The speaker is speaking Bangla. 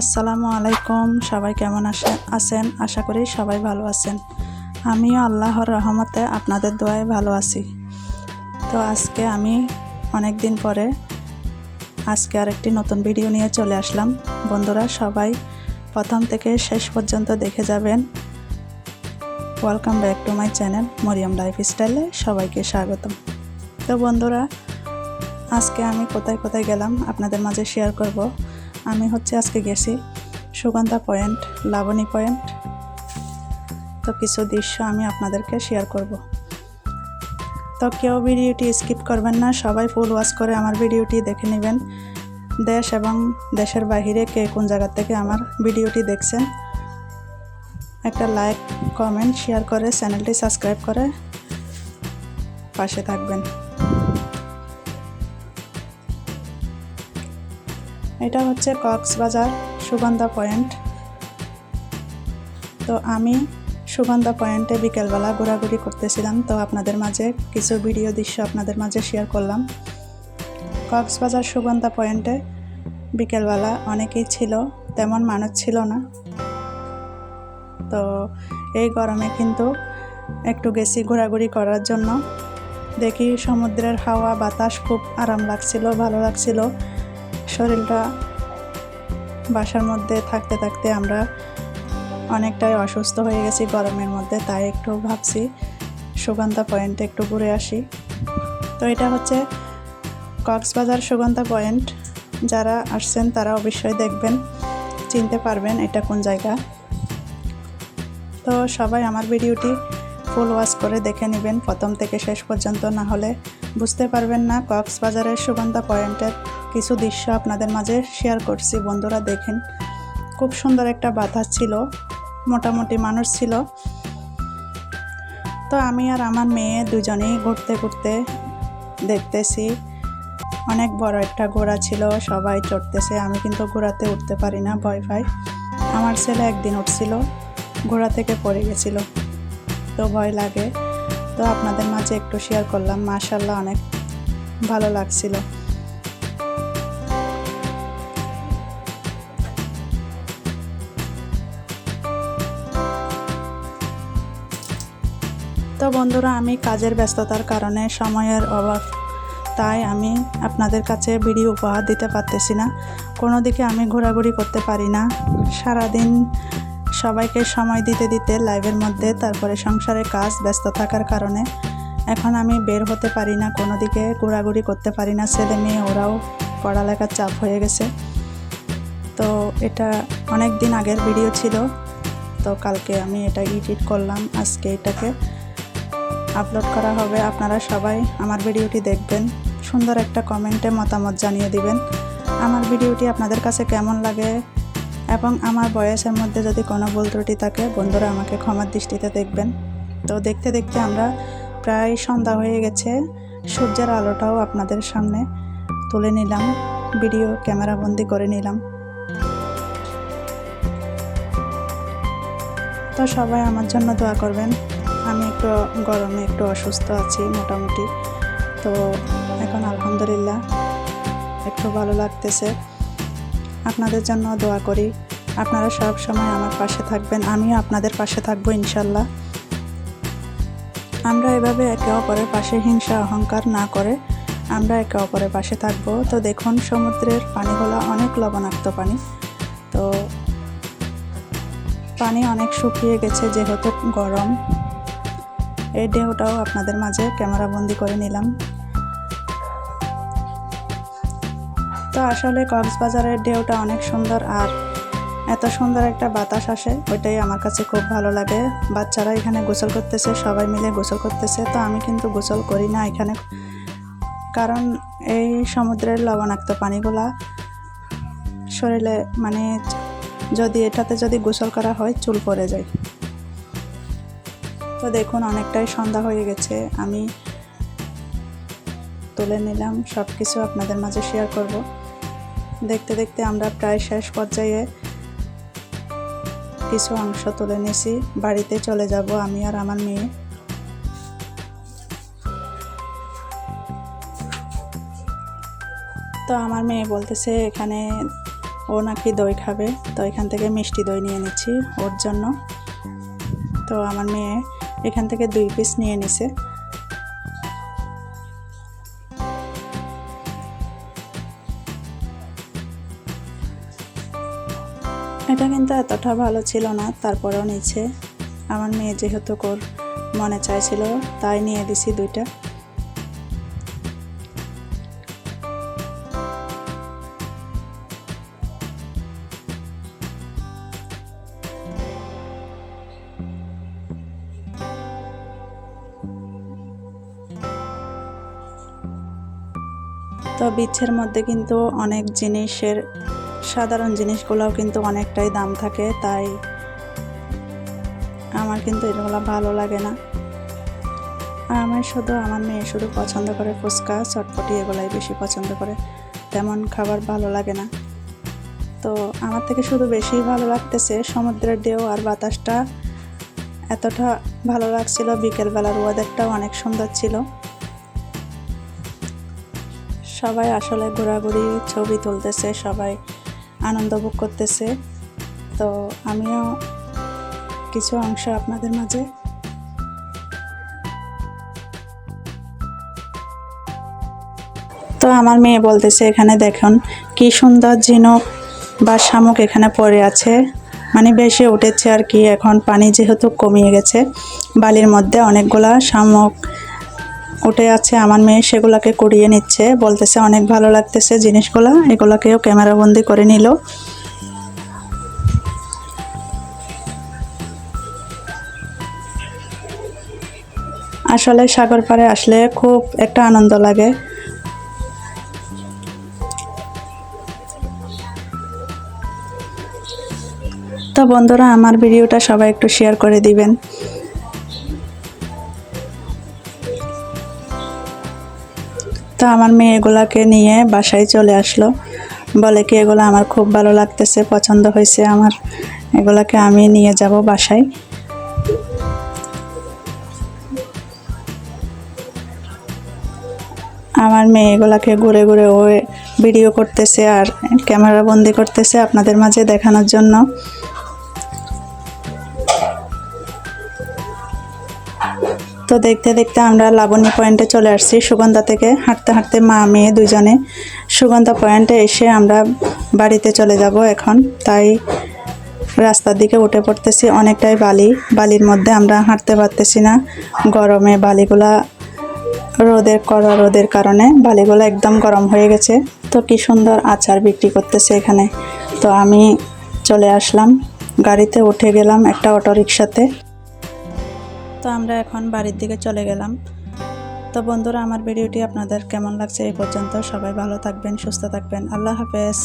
আসসালামু আলাইকুম। সবাই কেমন আছেন? আশা করি সবাই ভালো আছেন। আমিও আল্লাহর রহমতে আপনাদের দোয়ায় ভালো আছি। তো আজকে আমি অনেক দিন পরে আজকে আরেকটি নতুন ভিডিও নিয়ে চলে আসলাম। বন্ধুরা, সবাই প্রথম থেকে শেষ পর্যন্ত দেখে যাবেন। Welcome back to my channel Mariam life স্টাইলে সবাইকে স্বাগতম। তো বন্ধুরা, আজকে আমি কোথায় কোথায় গেলাম আপনাদের মাঝে শেয়ার করব। আমি হচ্ছে আজকে গেছি সুগন্ধা পয়েন্ট, লাবণী পয়েন্ট। তো কিছু দৃশ্য আমি আপনাদেরকে শেয়ার করব। তো কেউ ভিডিওটি স্কিপ করবেন না, সবাই ফুল ওয়াচ করে আমার ভিডিওটি দেখে নেবেন। দেশ এবং দেশের বাহিরে কে কোন জায়গা থেকে আমার ভিডিওটি দেখছেন। একটা লাইক কমেন্ট শেয়ার করে চ্যানেলটি সাবস্ক্রাইব করে পাশে থাকবেন। এটা হচ্ছে কক্সবাজার সুগন্ধা পয়েন্ট। তো আমি সুগন্ধা পয়েন্টে বিকেলবেলা ঘোরাঘুরি করতেছিলাম, তো আপনাদের মাঝে কিছু ভিডিও দৃশ্য আপনাদের মাঝে শেয়ার করলাম। কক্সবাজার সুগন্ধা পয়েন্টে বিকেলবেলা অনেকেই ছিল, তেমন মানুষ ছিল না। তো এই গরমে কিন্তু একটু গেছি ঘোরাঘুরি করার জন্য। দেখি সমুদ্রের হাওয়া, বাতাস খুব আরাম লাগছিল, ভালো লাগছিল। শরীরটা বাসার মধ্যে থাকতে থাকতে আমরা অনেকটাই অসুস্থ হয়ে গেছি গরমের মধ্যে, তাই একটু ভাবছি সুগন্ধা পয়েন্টে একটু ঘুরে আসি। তো এটা হচ্ছে কক্সবাজার সুগন্ধা পয়েন্ট। যারা আসছেন তারা অবশ্যই দেখবেন, চিনতে পারবেন এটা কোন জায়গা। তো সবাই আমার ভিডিওটি ফুল ওয়াশ করে দেখে নেবেন প্রথম থেকে শেষ পর্যন্ত, না হলে বুঝতে পারবেন না কক্সবাজারের সুগন্ধা পয়েন্টের কিছু দৃশ্য আপনাদের মাঝে শেয়ার করছি। বন্ধুরা দেখেন, খুব সুন্দর একটা বাতাস ছিল, মোটামুটি মানুষ ছিল। তো আমি আর আমার মেয়ে দুজনেই ঘুরতে ঘুরতে দেখতেছি, অনেক বড় একটা ঘোড়া ছিল, সবাই চড়তেছে, আমি কিন্তু ঘোড়াতে উঠতে পারি না, ভয় পাই। আমার ছেলে একদিন উঠছিল, ঘোড়া থেকে পড়ে গেছিল। তো ভয় লাগে। তো আপনাদের মাঝে একটু শেয়ার করলাম। মাশাল্লাহ অনেক ভালো লাগছিল। তো বন্ধুরা, আমি কাজের ব্যস্ততার কারণে সময়ের অভাব, তাই আমি আপনাদের কাছে ভিডিও উপহার দিতে পারতেছি না। কোনো দিকে আমি ঘোরাঘুরি করতে পারি না। সারাদিন সবাইকে সময় দিতে দিতে লাইভের মধ্যে তারপরে সংসারের কাজ, ব্যস্ত থাকার কারণে এখন আমি বের হতে পারি না কোনো দিকে ঘোরাঘুরি করতে পারি না, ছেলে মেয়ে, ওরাও পড়ালেখার চাপ হয়ে গেছে। তো এটা অনেক দিন আগের ভিডিও ছিল, তো কালকে আমি এটা এডিট করলাম, আজকে এটাকে আপলোড করা হবে। আপনারা সবাই আমার ভিডিওটি দেখবেন, সুন্দর একটা কমেন্টে মতামত জানিয়ে দিবেন। আমার ভিডিওটি আপনাদের কাছে কেমন লাগে? এবং আমার বয়সের মধ্যে যদি কোনো ভুল ত্রুটি থাকে, বন্ধুরা আমাকে ক্ষমার দৃষ্টিতে দেখবেন। তো দেখতে দেখতে আমরা প্রায় সন্ধ্যা হয়ে গেছে। সূর্যের আলোটাও আপনাদের সামনে তুলে নিলাম। ভিডিও ক্যামেরা বন্দি করে নিলাম। তো সবাই আমার জন্য দোয়া করবেন। আমি একটু গরমে একটু অসুস্থ আছি মোটামুটি। তো এখন আলহামদুলিল্লাহ, একটু ভালো লাগতেছে। আপনাদের জন্য দোয়া করি। আপনারা সব সময় আমার পাশে থাকবেন, আমিও আপনাদের পাশে থাকব ইনশাল্লাহ। আমরা এভাবে একে অপরের পাশে হিংসা, অহংকার না করে আমরা একে অপরের পাশে থাকব। তো দেখুন, সমুদ্রের পানিগুলো অনেক লবণাক্ত পানি। তো পানি অনেক শুকিয়ে গেছে, যেহেতু গরম। এই ঢেউটাও আপনাদের মাঝে ক্যামেরা বন্দি করে নিলাম। তো আসলে কক্সবাজারের ঢেউটা অনেক সুন্দর আর এত সুন্দর একটা বাতাস আসে, ওইটাই আমার কাছে খুব ভালো লাগে। বাচ্চারা এখানে গোসল করতেছে, সবাই মিলে গোসল করতেছে, তো আমি কিন্তু গোসল করি না এখানে। কারণ এই সমুদ্রের লবণাক্ত পানিগুলা শরীরে মানে যদি এটাতে যদি গোসল করা হয়, চুল পড়ে যায়। তো দেখুন, অনেকটাই সন্ধ্যা হয়ে গেছে, আমি তুলে নিলাম সব কিছু আপনাদের মাঝে শেয়ার করব। দেখতে দেখতে আমরা প্রায় শেষ পর্যায়ে কিছু অংশ তুলে নিয়েছি বাড়িতে চলে যাব আমি আর আমার মেয়ে। তো আমার মেয়ে বলতেছে, এখানে ও নাকি দই খাবে, তো এখান থেকে মিষ্টি দই নিয়ে নিচ্ছি ওর জন্য। তো আমার মেয়ে এখান থেকে দুই পিস নিয়ে নিছে। এটা কিন্তু এতটা ভালো ছিল না, তারপরেও নিচ্ছে। আমার মেয়ে যেহেতু ওর মনে চাইছিল, তাই নিয়ে দিছি দুইটা। তো বিচ্ছের মধ্যে কিন্তু অনেক জিনিসের সাধারণ জিনিসগুলোও কিন্তু অনেকটাই দাম থাকে, তাই আমার কিন্তু এগুলো ভালো লাগে না। আমার শুধু আমার মেয়ে শুধু পছন্দ করে ফুচকা, চটপটি এগুলাই বেশি পছন্দ করে। তেমন খাবার ভালো লাগে না। তো আমার থেকে শুধু বেশি ভালো লাগতেছে সমুদ্রের ঢেউ আর বাতাসটা। এতটা ভালো লাগছিল, বিকেলবেলার ওয়েদারটাও অনেক সুন্দর ছিল। সবাই আসলে ঘোরাঘুরি ছবি তুলতেছে, সবাই আনন্দ ভোগ করতেছে। তো আমিও কিছু অংশ আপনাদের মাঝে তো আমার মেয়ে বলতেছে এখানে দেখুন, কি সুন্দর ঝিনুক বা শামুক এখানে পড়ে আছে। মানে বেশি উঠেছে আর কি, এখন পানি যেহেতু কমিয়ে গেছে, বালির মধ্যে অনেকগুলা শামুক উঠে আছে আমার মেয়ে, সেগুলোকে কুড়িয়ে নিচ্ছে। বলতেছে, অনেক ভালো লাগতেছে জিনিসগুলো। এগুলোকেও ক্যামেরাবন্দি করে নিল। আসলে সাগর পাড়ে আসলে খুব একটা আনন্দ লাগে। তো বন্ধুরা, আমার ভিডিওটা সবাই একটু শেয়ার করে দিবেন। তো আমার মেয়ে এগুলাকে নিয়ে বাসায় চলে আসলো। বলে কি, এগুলো আমার খুব ভালো লাগতেছে, পছন্দ হয়েছে আমার। এগুলাকে আমি নিয়ে যাব বাসায়। আমার মেয়ে এগুলাকে ঘুরে ঘুরে ও ভিডিও করতেছে আর ক্যামেরা বন্দি করতেছে আপনাদের মাঝে দেখানোর জন্য। দেখতে দেখতে আমরা লাবণী পয়েন্টে চলে আসছি সুগন্ধা থেকে। হাঁটতে হাঁটতে মা, মেয়ে দুজনে সুগন্ধা পয়েন্টে এসে আমরা বাড়িতে চলে যাব এখন। তাই রাস্তার দিকে উঠে পড়তেছি। অনেকটাই বালি। বালির মধ্যে আমরা হাঁটতে পারতেছি না। গরমে বালিগুলা রোদের, কড়া রোদের কারণে বালিগুলো একদম গরম হয়ে গেছে। তো কি সুন্দর আচার বিক্রি করতেছে এখানে। তো আমি চলে আসলাম। গাড়িতে উঠে গেলাম একটা অটো রিক্সাতে তো আমরা এখন বাড়ির দিকে চলে গেলাম। তো বন্ধুরা, আমার ভিডিওটি আপনাদের কেমন লাগছে এই পর্যন্ত সবাই ভালো থাকবেন, সুস্থ থাকবেন। আল্লাহ হাফেজ।